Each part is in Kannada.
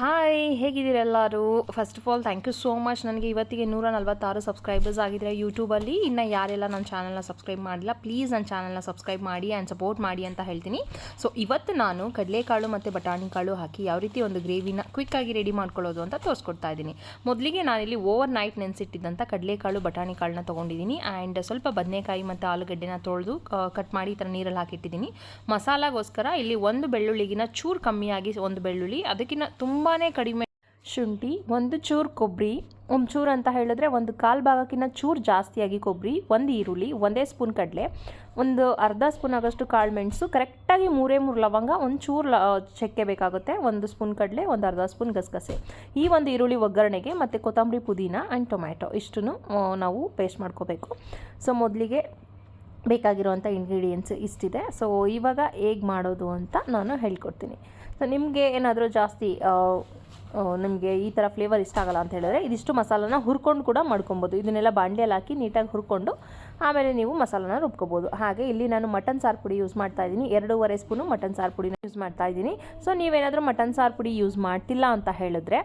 ಹಾಯ್ ಹೇಗಿದ್ದೀರಾ ಎಲ್ಲರೂ? First of all thank you so much ನನಗೆ ಇವತ್ತಿಗೆ ನೂರ ನಲ್ವತ್ತಾರು ಸಬ್ಸ್ಕ್ರೈಬರ್ಸ್ ಆಗಿದ್ದರೆ ಯೂಟ್ಯೂಬಲ್ಲಿ ಇನ್ನು ಯಾರೆಲ್ಲ ನನ್ನ ಚಾನಲ್ನ ಸಬ್ಸ್ಕ್ರೈಬ್ ಮಾಡಿಲ್ಲ ಪ್ಲೀಸ್ ನನ್ನ ಚಾನಲ್ನ ಸಬ್ಸ್ಕ್ರೈಬ್ ಮಾಡಿ ಆ್ಯಂಡ್ ಸಪೋರ್ಟ್ ಮಾಡಿ ಅಂತ ಹೇಳ್ತೀನಿ. ಸೊ ಇವತ್ತು ನಾನು ಕಡಲೆಕಾಳು ಮತ್ತು ಬಟಾಣಿ ಕಾಳು ಹಾಕಿ ಯಾವ ರೀತಿ ಒಂದು ಗ್ರೇವಿನ ಕ್ವಿಕ್ಕಾಗಿ ರೆಡಿ ಮಾಡ್ಕೊಳ್ಳೋದು ಅಂತ ತೋರಿಸ್ಕೊಡ್ತಾ ಇದ್ದೀನಿ. ಮೊದಲಿಗೆ ನಾನಿಲ್ಲಿ ಓವರ್ ನೈಟ್ ನೆನೆಸಿಟ್ಟಿದ್ದಂಥ ಕಡಲೆಕಾಳು, ಬಟಾಣಿ ಕಾಳನ್ನ ತೊಗೊಂಡಿದ್ದೀನಿ. ಆ್ಯಂಡ್ ಸ್ವಲ್ಪ ಬದನೆಕಾಯಿ ಮತ್ತು ಆಲೂಗಡ್ಡೆನ ತೊಳೆದು ಕಟ್ ಮಾಡಿ ಈ ಥರ ನೀರಲ್ಲಿ ಹಾಕಿಟ್ಟಿದ್ದೀನಿ. ಮಸಾಲಾಗೋಸ್ಕರ ಇಲ್ಲಿ ಒಂದು ಬೆಳ್ಳುಳ್ಳಿಗಿನ ಚೂರು ಕಮ್ಮಿಯಾಗಿ ಒಂದು ಬೆಳ್ಳುಳ್ಳಿ ಅದಕ್ಕಿಂತ ತುಂಬಾ ಕಡಿಮೆ. ಶುಂಠಿ, ಒಂದು ಚೂರು ಕೊಬ್ಬರಿ ಒಂದು ಚೂರು ಅಂತ ಹೇಳಿದ್ರೆ ಒಂದು ಕಾಲು ಭಾಗಕ್ಕಿಂತ ಚೂರು ಜಾಸ್ತಿಯಾಗಿ ಕೊಬ್ಬರಿ ಒಂದು ಈರುಳ್ಳಿ, ಒಂದೇ ಸ್ಪೂನ್ ಕಡಲೆ, ಒಂದು ಅರ್ಧ ಸ್ಪೂನ್ ಆಗೋಷ್ಟು ಕಾಳು ಮೆಣಸು, ಕರೆಕ್ಟಾಗಿ ಮೂರೇ ಮೂರು ಲವಂಗ ಒಂದು ಚೂರು ಲ, ಚಕ್ಕೆ ಬೇಕಾಗುತ್ತೆ, ಒಂದು ಸ್ಪೂನ್ ಕಡಲೆ, ಒಂದು ಅರ್ಧ ಸ್ಪೂನ್ ಗಸಗಸೆ. ಈ ಒಂದು ಈರುಳ್ಳಿ ಒಗ್ಗರಣೆಗೆ ಮತ್ತು ಕೊತ್ತಂಬರಿ ಪುದೀನ ಆ್ಯಂಡ್ ಟೊಮ್ಯಾಟೊ ಇಷ್ಟನ್ನು ನಾವು ಪೇಸ್ಟ್ ಮಾಡ್ಕೋಬೇಕು. ಸೊ, ಮೊದಲಿಗೆ ಬೇಕಾಗಿರುವಂಥ ಇಂಗ್ರೀಡಿಯೆಂಟ್ಸ್ ಇಷ್ಟಿದೆ. ಸೊ, ಇವಾಗ ಹೇಗೆ ಮಾಡೋದು ಅಂತ ನಾನು ಹೇಳ್ಕೊಡ್ತೀನಿ. ಸೊ ನಿಮಗೆ ಏನಾದರೂ ಜಾಸ್ತಿ ನಿಮಗೆ ಈ ಥರ ಫ್ಲೇವರ್ ಇಷ್ಟ ಆಗಲ್ಲ ಅಂತ ಹೇಳಿದ್ರೆ ಇದಿಷ್ಟು ಮಸಾಲನ ಹುರ್ಕೊಂಡು ಕೂಡ ಮಾಡ್ಕೊಬೋದು. ಇದನ್ನೆಲ್ಲ ಬಾಣಲೆಯಲ್ಲಿ ಹಾಕಿ ನೀಟಾಗಿ ಹುರ್ಕೊಂಡು ಆಮೇಲೆ ನೀವು ಮಸಾಲನ ರುಬ್ಕೋಬೋದು. ಹಾಗೆ ಇಲ್ಲಿ ನಾನು ಮಟನ್ ಸಾರು ಪುಡಿ ಯೂಸ್ ಮಾಡ್ತಾ ಇದ್ದೀನಿ. ಎರಡೂವರೆ ಸ್ಪೂನು ಮಟನ್ ಸಾರು ಪುಡಿನ ಯೂಸ್ ಮಾಡ್ತಾ ಇದ್ದೀನಿ. ಸೊ ನೀವೇನಾದರೂ ಮಟನ್ ಸಾರು ಪುಡಿ ಯೂಸ್ ಮಾಡ್ತಿಲ್ಲ ಅಂತ ಹೇಳಿದ್ರೆ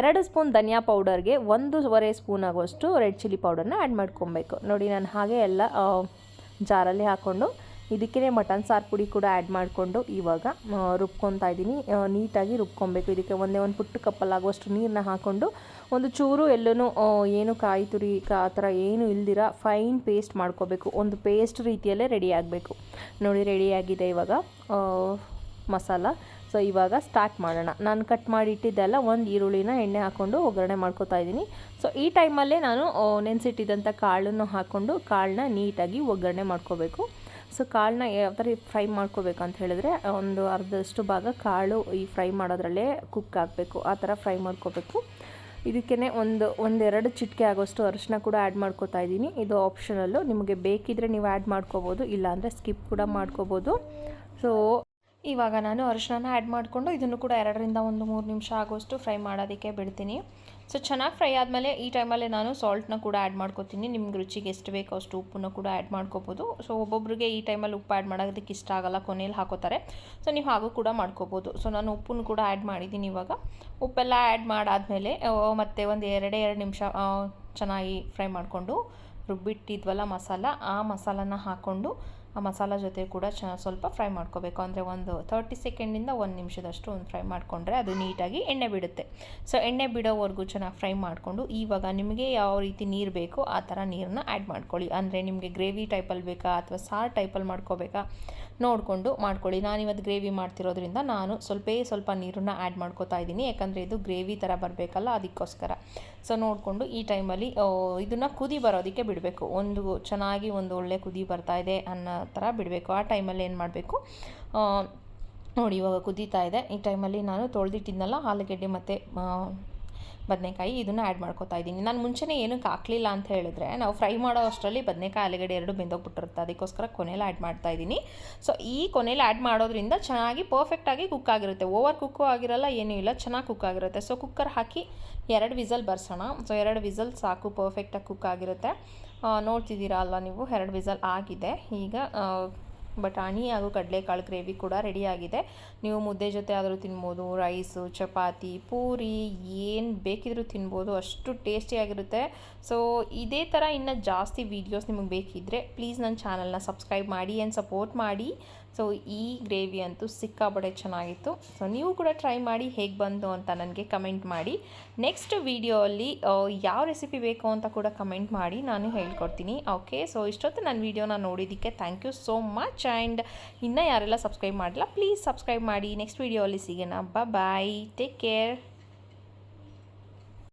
ಎರಡು ಸ್ಪೂನ್ ಧನಿಯಾ ಪೌಡರ್ಗೆ ಒಂದೂವರೆ ಸ್ಪೂನ್ ಆಗುವಷ್ಟು ರೆಡ್ ಚಿಲ್ಲಿ ಪೌಡರ್ನ ಆ್ಯಡ್ ಮಾಡ್ಕೊಬೇಕು. ನೋಡಿ, ನಾನು ಹಾಗೆ ಎಲ್ಲ ಜಾರಲ್ಲಿ ಹಾಕ್ಕೊಂಡು ಇದಕ್ಕೆ ಮಟನ್ ಸಾರು ಪುಡಿ ಕೂಡ ಆ್ಯಡ್ ಮಾಡಿಕೊಂಡು ಇವಾಗ ರುಬ್ಕೊತಾ ಇದ್ದೀನಿ. ನೀಟಾಗಿ ರುಬ್ಕೊಬೇಕು. ಇದಕ್ಕೆ ಒಂದೇ ಒಂದು ಪುಟ್ಟ ಕಪ್ಪಲ್ಲಾಗುವಷ್ಟು ನೀರನ್ನ ಹಾಕ್ಕೊಂಡು ಒಂದು ಚೂರು ಎಲ್ಲೂ ಏನು ಕಾಯಿ ತುರಿ ಆ ಥರ ಏನು ಇಲ್ದಿರ ಫೈನ್ ಪೇಸ್ಟ್ ಮಾಡ್ಕೋಬೇಕು. ಒಂದು ಪೇಸ್ಟ್ ರೀತಿಯಲ್ಲೇ ರೆಡಿ ಆಗಬೇಕು. ನೋಡಿ ರೆಡಿಯಾಗಿದೆ ಇವಾಗ ಮಸಾಲ. ಸೊ ಇವಾಗ ಸ್ಟಾರ್ಟ್ ಮಾಡೋಣ. ನಾನು ಕಟ್ ಮಾಡಿ ಇಟ್ಟಿದ್ದೆಲ್ಲ ಒಂದು ಈರುಳ್ಳಿನ ಎಣ್ಣೆ ಹಾಕ್ಕೊಂಡು ಒಗ್ಗರಣೆ ಮಾಡ್ಕೋತಾ ಇದ್ದೀನಿ. ಸೊ ಈ ಟೈಮಲ್ಲೇ ನಾನು ನೆನೆಸಿಟ್ಟಿದ್ದಂಥ ಕಾಳನ್ನು ಹಾಕ್ಕೊಂಡು ಕಾಳನ್ನ ನೀಟಾಗಿ ಒಗ್ಗರಣೆ ಮಾಡ್ಕೋಬೇಕು. ಸೊ ಕಾಳನ್ನ ಯಾವ ಥರ ಫ್ರೈ ಮಾಡ್ಕೋಬೇಕು ಅಂತ ಹೇಳಿದ್ರೆ, ಒಂದು ಅರ್ಧಷ್ಟು ಭಾಗ ಕಾಳು ಈ ಫ್ರೈ ಮಾಡೋದ್ರಲ್ಲೇ ಕುಕ್ ಆಗಬೇಕು. ಆ ಥರ ಫ್ರೈ ಮಾಡ್ಕೋಬೇಕು. ಇದಕ್ಕೇ ಒಂದು, ಒಂದೆರಡು ಚಿಟಿಕೆ ಆಗೋಷ್ಟು ಅರಿಶಿನ ಕೂಡ ಆ್ಯಡ್ ಮಾಡ್ಕೋತಾ ಇದ್ದೀನಿ. ಇದು ಆಪ್ಷನಲ್ಲು ನಿಮಗೆ ಬೇಕಿದ್ರೆ ನೀವು ಆ್ಯಡ್ ಮಾಡ್ಕೋಬೋದು, ಇಲ್ಲಾಂದರೆ ಸ್ಕಿಪ್ ಕೂಡ ಮಾಡ್ಕೋಬೋದು. ಸೊ ಇವಾಗ ನಾನು ಅರಿಶಿನ ಆ್ಯಡ್ ಮಾಡಿಕೊಂಡು ಇದನ್ನು ಕೂಡ ಎರಡರಿಂದ ಒಂದು ಮೂರು ನಿಮಿಷ ಆಗೋಷ್ಟು ಫ್ರೈ ಮಾಡೋದಕ್ಕೆ ಬಿಡ್ತೀನಿ. ಸೊ ಚೆನ್ನಾಗಿ ಫ್ರೈ ಆದಮೇಲೆ ಈ ಟೈಮಲ್ಲಿ ನಾನು ಸಾಲ್ಟ್ನ ಕೂಡ ಆ್ಯಡ್ ಮಾಡ್ಕೋತೀನಿ. ನಿಮ್ಗೆ ರುಚಿಗೆ ಎಷ್ಟು ಬೇಕೋ ಅಷ್ಟು ಉಪ್ಪನ್ನು ಕೂಡ ಆ್ಯಡ್ ಮಾಡ್ಕೋಬೋದು. ಸೊ ಒಬ್ಬೊಬ್ಬರಿಗೆ ಈ ಟೈಮಲ್ಲಿ ಉಪ್ಪು ಆ್ಯಡ್ ಮಾಡೋದಕ್ಕೆ ಇಷ್ಟ ಆಗಲ್ಲ ಕೊನೆಯಲ್ಲಿ ಹಾಕೋತಾರೆ. ಸೊ ನೀವು ಹಾಗೂ ಕೂಡ ಮಾಡ್ಕೋಬೋದು. ಸೊ ನಾನು ಉಪ್ಪನ್ನು ಕೂಡ ಆ್ಯಡ್ ಮಾಡಿದ್ದೀನಿ ಇವಾಗ. ಉಪ್ಪೆಲ್ಲ ಆ್ಯಡ್ ಮಾಡಾದಮೇಲೆ ಮತ್ತೆ ಒಂದು ಎರಡೇ, ಎರಡು ನಿಮಿಷ ಚೆನ್ನಾಗಿ ಫ್ರೈ ಮಾಡಿಕೊಂಡು ರುಬ್ಬಿಟ್ಟಿದ್ವಲ್ಲ ಮಸಾಲ, ಆ ಮಸಾಲನ ಹಾಕ್ಕೊಂಡು ಆ ಮಸಾಲ ಜೊತೆ ಕೂಡ ಚ ಸ್ವಲ್ಪ ಫ್ರೈ ಮಾಡ್ಕೋಬೇಕು. ಅಂದರೆ ಒಂದು ತರ್ಟಿ ಸೆಕೆಂಡಿಂದ ಒಂದು ನಿಮಿಷದಷ್ಟು ಒಂದು ಫ್ರೈ ಮಾಡಿಕೊಂಡ್ರೆ ಅದು ನೀಟಾಗಿ ಎಣ್ಣೆ ಬಿಡುತ್ತೆ. ಸೊ ಎಣ್ಣೆ ಬಿಡೋವರೆಗೂ ಚೆನ್ನಾಗಿ ಫ್ರೈ ಮಾಡಿಕೊಂಡು ಇವಾಗ ನಿಮಗೆ ಯಾವ ರೀತಿ ನೀರು ಬೇಕೋ ಆ ಥರ ನೀರನ್ನ ಆ್ಯಡ್ ಮಾಡ್ಕೊಳ್ಳಿ. ಅಂದರೆ ನಿಮಗೆ ಗ್ರೇವಿ ಟೈಪಲ್ಲಿ ಬೇಕಾ ಅಥವಾ ಸಾರ್ ಟೈಪಲ್ಲಿ ಮಾಡ್ಕೋಬೇಕಾ ನೋಡಿಕೊಂಡು ಮಾಡ್ಕೊಳ್ಳಿ. ನಾನಿವತ್ತು ಗ್ರೇವಿ ಮಾಡ್ತಿರೋದ್ರಿಂದ ನಾನು ಸ್ವಲ್ಪೇ ಸ್ವಲ್ಪ ನೀರನ್ನು ಆ್ಯಡ್ ಮಾಡ್ಕೋತಾ ಇದ್ದೀನಿ. ಯಾಕಂದರೆ ಇದು ಗ್ರೇವಿ ಥರ ಬರಬೇಕಲ್ಲ ಅದಕ್ಕೋಸ್ಕರ. ಸೊ ನೋಡಿಕೊಂಡು ಈ ಟೈಮಲ್ಲಿ ಇದನ್ನು ಕುದಿ ಬರೋದಕ್ಕೆ ಬಿಡಬೇಕು. ಒಂದು ಚೆನ್ನಾಗಿ ಒಂದು ಒಳ್ಳೆ ಕುದಿ ಬರ್ತಾ ಇದೆ ಅನ್ನೋ ಥರ ಬಿಡಬೇಕು. ಆ ಟೈಮಲ್ಲಿ ಏನು ಮಾಡಬೇಕು? ನೋಡಿ ಇವಾಗ ಕುದೀತಾ ಇದೆ. ಈ ಟೈಮಲ್ಲಿ ನಾನು ತೊಳೆದಿಟ್ಟಿದ್ನಲ್ಲ, ಆಲೂಗೆಡ್ಡೆ ಮತ್ತು ಬದನೆಕಾಯಿ ಇದನ್ನು ಆ್ಯಡ್ ಮಾಡ್ಕೊತಾ ಇದ್ದೀನಿ. ನಾನು ಮುಂಚೆನೇ ಏನಕ್ಕೆ ಹಾಕಲಿಲ್ಲ ಅಂತ ಹೇಳಿದ್ರೆ, ನಾವು ಫ್ರೈ ಮಾಡೋ ಅಷ್ಟರಲ್ಲಿ ಬದನೆಕಾಯಿ, ಆಲೂಗಡ್ಡೆ ಎರಡು ಬೆಂದೋಗ್ಬಿಟ್ಟಿರುತ್ತೆ. ಅದಕ್ಕೋಸ್ಕರ ಕೊನೆಯಲ್ಲಿ ಆ್ಯಡ್ ಮಾಡ್ತಾ ಇದ್ದೀನಿ. ಸೊ ಈ ಕೊನೆಯಲ್ಲಿ ಆ್ಯಡ್ ಮಾಡೋದ್ರಿಂದ ಚೆನ್ನಾಗಿ ಪರ್ಫೆಕ್ಟಾಗಿ ಕುಕ್ ಆಗಿರುತ್ತೆ. ಓವರ್ ಕುಕ್ಕು ಆಗಿರಲ್ಲ, ಏನೂ ಇಲ್ಲ, ಚೆನ್ನಾಗಿ ಕುಕ್ ಆಗಿರುತ್ತೆ. ಸೊ ಕುಕ್ಕರ್ ಹಾಕಿ ಎರಡು ವಿಸಲ್ ಬರ್ಸೋಣ. ಸೊ ಎರಡು ವಿಸಲ್ ಸಾಕು ಪರ್ಫೆಕ್ಟಾಗಿ ಕುಕ್ ಆಗಿರುತ್ತೆ. ನೋಡ್ತಿದ್ದೀರಾ ಅಲ್ಲ ನೀವು? ಎರಡು ವಿಸಲ್ ಆಗಿದೆ. ಈಗ ಬಟಾಣಿ ಹಾಗೂ ಕಡಲೆಕಾಳು ಗ್ರೇವಿ ಕೂಡ ರೆಡಿಯಾಗಿದೆ. ನೀವು ಮುದ್ದೆ ಜೊತೆ ಆದರೂ ತಿನ್ಬೋದು, ರೈಸು, ಚಪಾತಿ, ಪೂರಿ, ಏನು ಬೇಕಿದ್ರೂ ತಿನ್ಬೋದು, ಅಷ್ಟು ಟೇಸ್ಟಿಯಾಗಿರುತ್ತೆ ಸೊ ಇದೇ ಥರ ಇನ್ನು ಜಾಸ್ತಿ ವೀಡಿಯೋಸ್ ನಿಮಗೆ ಬೇಕಿದ್ದರೆ ಪ್ಲೀಸ್ ನನ್ನ ಚಾನಲ್ನ ಸಬ್ಸ್ಕ್ರೈಬ್ ಮಾಡಿ ಆ್ಯಂಡ್ ಸಪೋರ್ಟ್ ಮಾಡಿ. ಸೊ ಈ ಗ್ರೇವಿ ಅಂತೂ ಸಿಕ್ಕಾಬಡೆ ಚೆನ್ನಾಗಿತ್ತು. ಸೊ ನೀವು ಕೂಡ ಟ್ರೈ ಮಾಡಿ ಹೇಗೆ ಬಂತು ಅಂತ ನನಗೆ ಕಮೆಂಟ್ ಮಾಡಿ. ನೆಕ್ಸ್ಟ್ ವೀಡಿಯೋಲ್ಲಿ ಯಾವ ರೆಸಿಪಿ ಬೇಕು ಅಂತ ಕೂಡ ಕಮೆಂಟ್ ಮಾಡಿ ನಾನು ಹೇಳ್ಕೊಡ್ತೀನಿ. ಓಕೆ ಸೊ ಇಷ್ಟೊತ್ತು ನನ್ನ ವೀಡಿಯೋನ ನೋಡಿದ್ದಕ್ಕೆ thank you so much and ಇನ್ನೂ ಯಾರೆಲ್ಲ ಸಬ್ಸ್ಕ್ರೈಬ್ ಮಾಡಿಲ್ಲ ಪ್ಲೀಸ್ ಸಬ್ಸ್ಕ್ರೈಬ್ ಮಾಡಿ. ನೆಕ್ಸ್ಟ್ ವೀಡಿಯೋಲ್ಲಿ ಸಿಗೋಣ. Bye take care